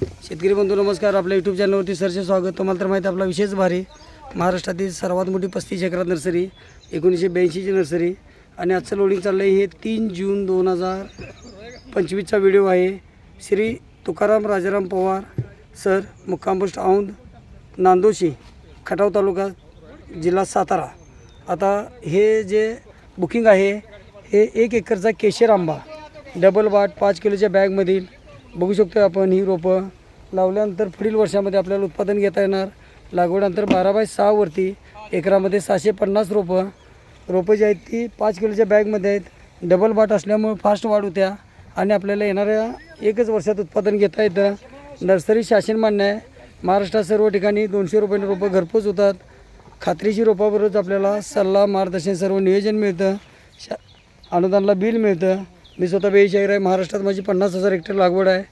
शेतकरी बंधू नमस्कार. आपल्या यूट्यूब चॅनलवरती सरचे स्वागत. तुम्हाला तर माहिती आहे आपला विशेष भारी. महाराष्ट्रातील सर्वात मोठी पस्तीस एकरात नर्सरी एकोणीसशे ब्याऐंशीची नर्सरी आणि आजचं लोडिंग चाललं आहे हे तीन जून दोन हजार पंचवीसचा व्हिडिओ आहे. श्री तुकाराम राजाराम पवार सर मुक्काम पोस्ट औंध नांदोशी खटाव तालुका जिल्हा सातारा. आता हे जे बुकिंग आहे हे एक एकरचा केशर आंबा. डबल बाट पाच किलोच्या बॅगमधील बघू शकतो आपण ही रोपं. लावल्यानंतर पुढील वर्षामध्ये आपल्याला उत्पादन घेता येणार. लागवडानंतर बारा बाय सहावरती एकरामध्ये सहाशे पन्नास रोपं. रोपं जी आहेत ती पाच किलोच्या बॅगमध्ये आहेत. डबल बाट असल्यामुळे फास्ट वाढ होत्या आणि आपल्याला येणाऱ्या एकच वर्षात उत्पादन घेता येतं. नर्सरी शासन मान्य आहे. महाराष्ट्रात सर्व ठिकाणी दोनशे रुपयाने रोपं घरपोच होतात. खात्रीची रोपाबरोबरच आपल्याला सल्ला मार्गदर्शन सर्व नियोजन मिळतं. शा अनुदानला बिल मिळतं. मी स्वतः बेशाहीर आहे. महाराष्ट्रात माझी पन्नास हजार हेक्टर लागवड आहे.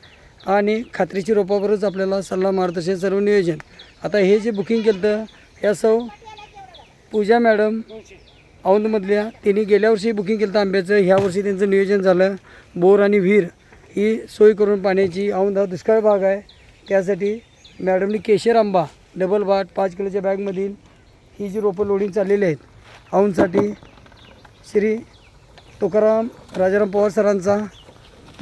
आणि खात्रीची रोपावरच आपल्याला सल्ला मार्गदर्शन सर्व नियोजन. आता हे जे बुकिंग केलं या सौ पूजा मॅडम औंधमधल्या त्यांनी गेल्या वर्षी बुकिंग केलं आंब्याचं. ह्या वर्षी त्यांचं नियोजन झालं. बोर आणि विहीर ही सोय करून पाण्याची औंध हा दुष्काळ भाग आहे. त्यासाठी मॅडमनी केशर आंबा डबल बाट पाच किलोच्या बॅगमधील ही जी रोपं लोडिंग चाललेली आहेत औंधसाठी श्री तुकाराम राजाराम पवार सरांचा.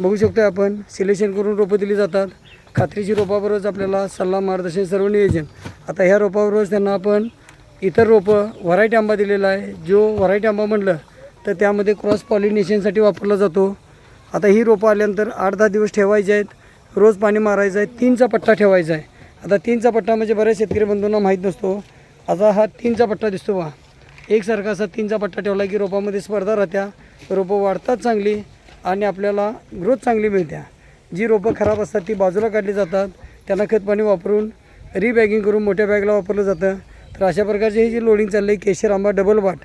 बघू शकतो आहे आपण सिलेक्शन करून रोपं दिली जातात. खात्रीची रोपाबरोबरच आपल्याला सल्ला मार्गदर्शन सर्व नियोजन. आता ह्या रोपाबरोबरच त्यांना आपण इतर रोपं व्हरायटी आंबा दिलेला आहे. जो व्हरायटी आंबा म्हटलं तर त्यामध्ये क्रॉस पॉलिनेशनसाठी वापरला जातो. आता ही रोपं आल्यानंतर आठ दहा दिवस ठेवायचे आहेत. रोज पाणी मारायचं आहे. तीनचा पट्टा ठेवायचा आहे. आता तीनचा पट्टा म्हणजे बऱ्याच शेतकरी बंधूंना माहीत नसतो. आता हा तीनचा पट्टा दिसतो बा एकसारखा असा तीनचा पट्टा ठेवला की रोपामध्ये स्पर्धा राहत्या. रोपं वाढतात चांगली आणि आपल्याला ग्रोथ चांगली मिळते. जी रोपं खराब असतात ती बाजूला काढली जातात. त्यांना खतपाणी वापरून रिबॅगिंग करून मोठ्या बॅगला वापरलं जातं. तर अशा प्रकारचे हे जे लोडिंग चाललं आहे केशर आंबा डबल बाट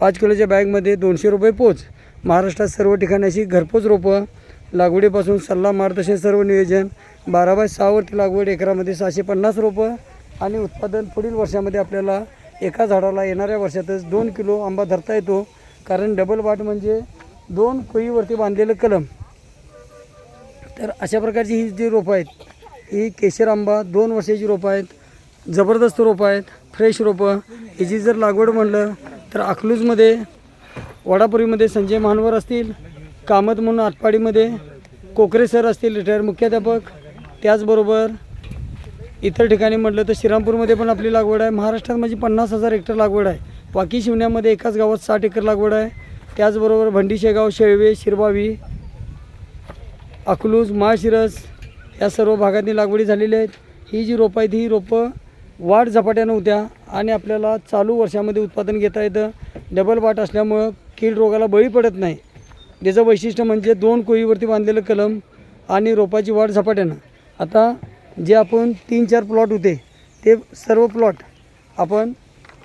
पाच किलोच्या बॅगमध्ये दोनशे रुपये पोच. महाराष्ट्रात सर्व ठिकाणी अशी घरपोच रोपं. लागवडीपासून सल्ला मार्गदर्शन सर्व नियोजन. बारा बाय सहावरती लागवड एकरामध्ये सहाशे पन्नास रोपं. आणि उत्पादन पुढील वर्षामध्ये आपल्याला एका झाडाला येणाऱ्या वर्षातच दोन किलो आंबा धरता येतो. कारण डबल बाट म्हणजे दोन कुईवरती बांधलेलं कलम. तर अशा प्रकारची ही जी रोपं आहेत ही केशर आंबा दोन वर्षाची रोपं आहेत जबरदस्त रोपं आहेत फ्रेश रोपं. ह्याची जर लागवड म्हणलं तर अकलूजमध्ये वडापुरीमध्ये संजय मानवर असतील कामत म्हणून आटपाडीमध्ये कोकरे सर असतील रिटायर मुख्याध्यापक. त्याचबरोबर इतर ठिकाणी म्हटलं तर श्रीरामपूरमध्ये पण आपली लागवड आहे. महाराष्ट्रात माझी पन्नास हजार हेक्टर लागवड आहे. वाकी शिवण्यामध्ये एकाच गावात साठ एकर लागवड आहे. त्याचबरोबर भंडी शेगाव शेळवे शिरबावी अकलूज माळशिरस या सर्व भागातनी लागवडी झालेली आहेत. ही जी रोपं आहेत ही रोपं वाढ झपाट्यानं होत्या आणि आपल्याला चालू वर्षामध्ये उत्पादन घेता येतं. डबल बाट असल्यामुळं कीड रोगाला बळी पडत नाही. त्याचं वैशिष्ट्य म्हणजे दोन कोळीवरती बांधलेलं कलम आणि रोपाची वाढ झपाट्यानं. आता जे आपण तीन चार प्लॉट होते ते सर्व प्लॉट आपण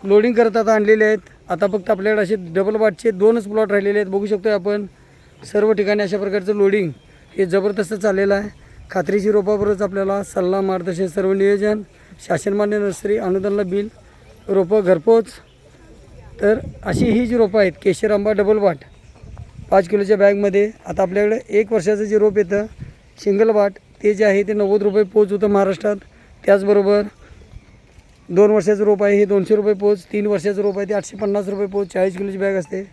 लोडिंग करत आता आणलेले आहेत. आता फक्त आपल्याकडे असे डबल वाटचे दोनच प्लॉट राहिलेले आहेत. बघू शकतो आपण. सर्व ठिकाणी अशा प्रकारचं लोडिंग हे जबरदस्त चाललेलं आहे. खात्रीची रोपाबरोबरच आपल्याला सल्ला मार्गदर्शन सर्व नियोजन शासनमान्य नर्सरी अनुदानला बिल रोपं घरपोच. तर अशी ही जी रोपं आहेत केशर आंबा डबल वाट पाच किलोच्या बॅगमध्ये. आता आपल्याकडे एक वर्षाचं जे रोप येतं सिंगल वाट ते जे आहे ते नव्वद रुपये पोच होतं महाराष्ट्रात. त्याचबरोबर दोन वर्षाचं रोप आहे हे दोनशे रुपये पोच तीन वर्षाचं रोप आहे ते आठशे पन्नास रुपये पोच चाळीस किलोची बॅग असते.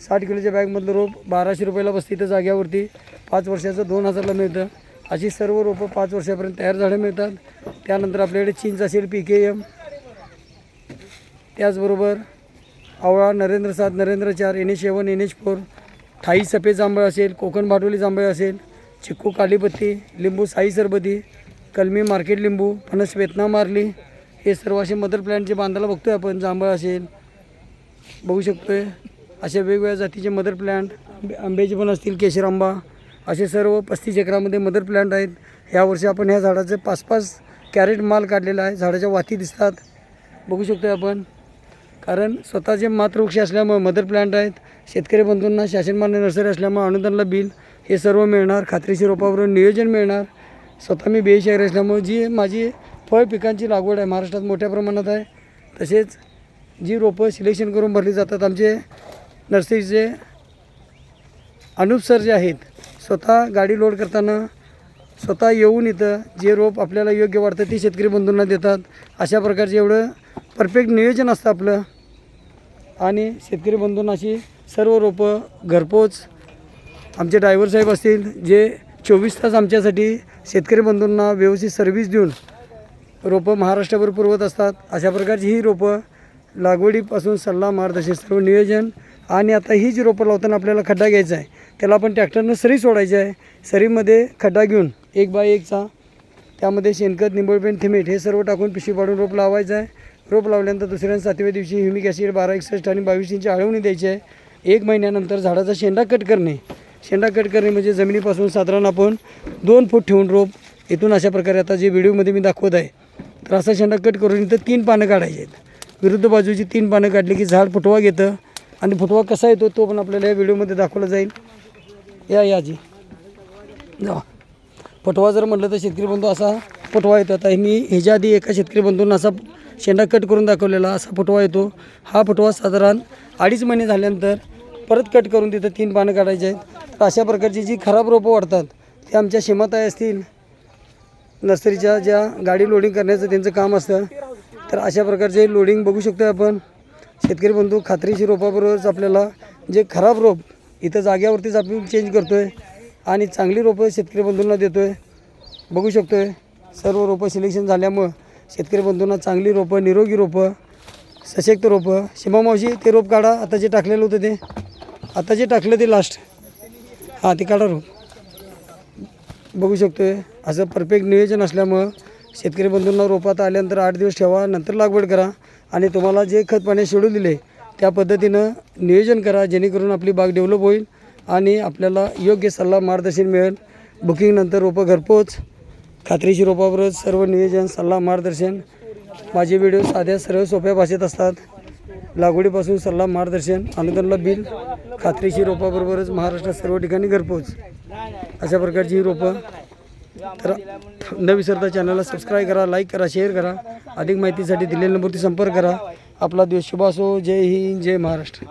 साठ किलोच्या बॅगमधलं रोप बाराशे रुपयाला बसते इथं जाग्यावरती. पाच वर्षाचं दोन हजारला मिळतं. अशी सर्व रोपं पाच वर्षापर्यंत तयार झाडं मिळतात. त्यानंतर आपल्याकडे चिंच असेल पी के एम. त्याचबरोबर आवळा नरेंद्र सात नरेंद्र चार N H seven N H four Thai सफेद जांभळ असेल कोकण भाटोली जांभळ असेल चिक्कू कालीपत्ती लिंबू साई सरबती कलमी मार्केट लिंबू फणस वेतना मारली हे सर्व असे मदर प्लॅन्टचे बांधायला बघतोय आपण जांभळ असेल बघू शकतोय. अशा वेगवेगळ्या जातीचे मदर प्लॅन्ट आंबे आंब्याचे पण असतील केशर आंबा असे सर्व पस्तीस एकरामध्ये मदर प्लॅन्ट आहेत. यावर्षी आपण ह्या झाडाचे पाच पाच कॅरेट माल काढलेला आहे. झाडाच्या वाती दिसतात. बघू शकतोय आपण. कारण स्वतःचे मातृवृक्ष असल्यामुळे मदर प्लॅन्ट आहेत. शेतकरी बंधूंना शासनमान्य नर्सरी असल्यामुळे अनुदानला बिल हे सर्व मिळणार. खात्रीशीर रोपावर नियोजन मिळणार. स्वतः मी बेशहर असल्यामुळे जी माझी फळ पिकांची लागवड आहे. महाराष्ट्रात मोठ्या प्रमाणात आहे. तसेच जी रोपं सिलेक्शन करून भरली जातात आमचे नर्सरीचे अनुप सर जे आहेत स्वतः गाडी लोड करताना स्वतः येऊन इथं जे रोप आपल्याला योग्य वाटतं ते शेतकरी बंधूंना देतात. अशा प्रकारचे एवढं परफेक्ट नियोजन असतं आपलं. आणि शेतकरी बंधूंना अशी सर्व रोपं घरपोच आमचे ड्रायव्हर साहेब असतील जे चोवीस तास आमच्यासाठी शेतकरी बंधूंना व्यवस्थित सर्व्हिस देऊन रोपं महाराष्ट्रभर पुरवत असतात. अशा प्रकारची ही रोपं लागवडीपासून सल्ला मार्गदर्शन सर्व नियोजन आणि आता ही जी रोपं लावताना आपल्याला खड्डा घ्यायचा आहे त्याला आपण ट्रॅक्टरनं सरी सोडायची आहे. सरीमध्ये खड्डा घेऊन एक बाय एकचा त्यामध्ये शेणखत निंबळपेन थिमेट हे सर्व टाकून पिशवी पाडून रोप लावायचं आहे. रोप लावल्यानंतर दुसऱ्या सातव्या दिवशी ह्युमिक ॲसिड बारा एकसष्ट आणि बावीस इंची आळवणी द्यायची आहे. एक महिन्यानंतर झाडाचा शेंडा कट करणे. शेंडा कट करणे म्हणजे जमिनीपासून साधारण आपण दोन फूट ठेवून रोप इथून अशा प्रकारे आता जे व्हिडिओमध्ये मी दाखवत आहे तर शेंडा कट करून इथं तीन पानं काढायची आहेत. विरुद्ध बाजूची तीन पानं काढली की झाड फुटवा घेतं आणि फुटवा कसा येतो तो पण आपल्याला या व्हिडिओमध्ये दाखवला जाईल. या या आजी. जा. फुटवा जर म्हटलं तर शेतकरी बंधू असा फुटवा येतो. आता मी ह्याच्या आधी एका शेतकरी बंधूंना असा शेंडा कट करून दाखवलेला असा फुटवा येतो. हा फुटवा साधारण अडीच महिने झाल्यानंतर परत कट करून तिथं तीन पानं काढायचे आहेत. तर अशा प्रकारची जी खराब रोपं वाढतात ते आमच्या शेमाताई असतील. नर्सरीच्या ज्या गाडी लोडिंग करण्याचं त्यांचं काम असतं तर अशा प्रकारचे लोडिंग बघू शकतो आपण. शेतकरी बंधू खात्रीशी रोपाबरोबरच आपल्याला जे खराब रोप इथं जाग्यावरतीच आपण चेंज करतो आहे आणि चांगली रोपं शेतकरी बंधूंना देतो आहे बघू शकतो आहे सर्व रोपं सिलेक्शन झाल्यामुळं शेतकरी बंधूंना चांगली रोपं निरोगी रोपं सशक्त रोपं. शिमा मावशी ते रोप काढा आता जे टाकलेलं होतं ते. आता जे टाकलं ते लास्ट हां ते काढा रोप. बघू शकतो आहे असं परफेक्ट नियोजन असल्यामुळं शेतकरी बंधूंना रोपात आल्यानंतर आठ दिवस ठेवा नंतर लागवड करा आणि तुम्हाला जे खत पाणी शेड्यूल दिले त्या पद्धतीनं नियोजन करा जेणेकरून आपली बाग डेव्हलप होईल आणि आपल्याला योग्य सल्ला मार्गदर्शन मिळेल. बुकिंगनंतर रोपं घरपोच. खात्रीशी रोपाबरोबर सर्व नियोजन सल्ला मार्गदर्शन. माझे व्हिडिओ साध्या सर्व सोप्या भाषेत असतात. लागवडीपासून सल्ला मार्गदर्शन अनुदानला बिल खात्रीशी रोपाबरोबरच महाराष्ट्रात सर्व ठिकाणी घरपोच. अशा प्रकारची ही रोपं. तर न विसरता चॅनलला सबस्क्राईब करा लाईक करा शेअर करा. अधिक माहितीसाठी दिलेल्या नंबरती संपर्क करा. आपला दिवस शुभ असो. जय हिंद जय महाराष्ट्र.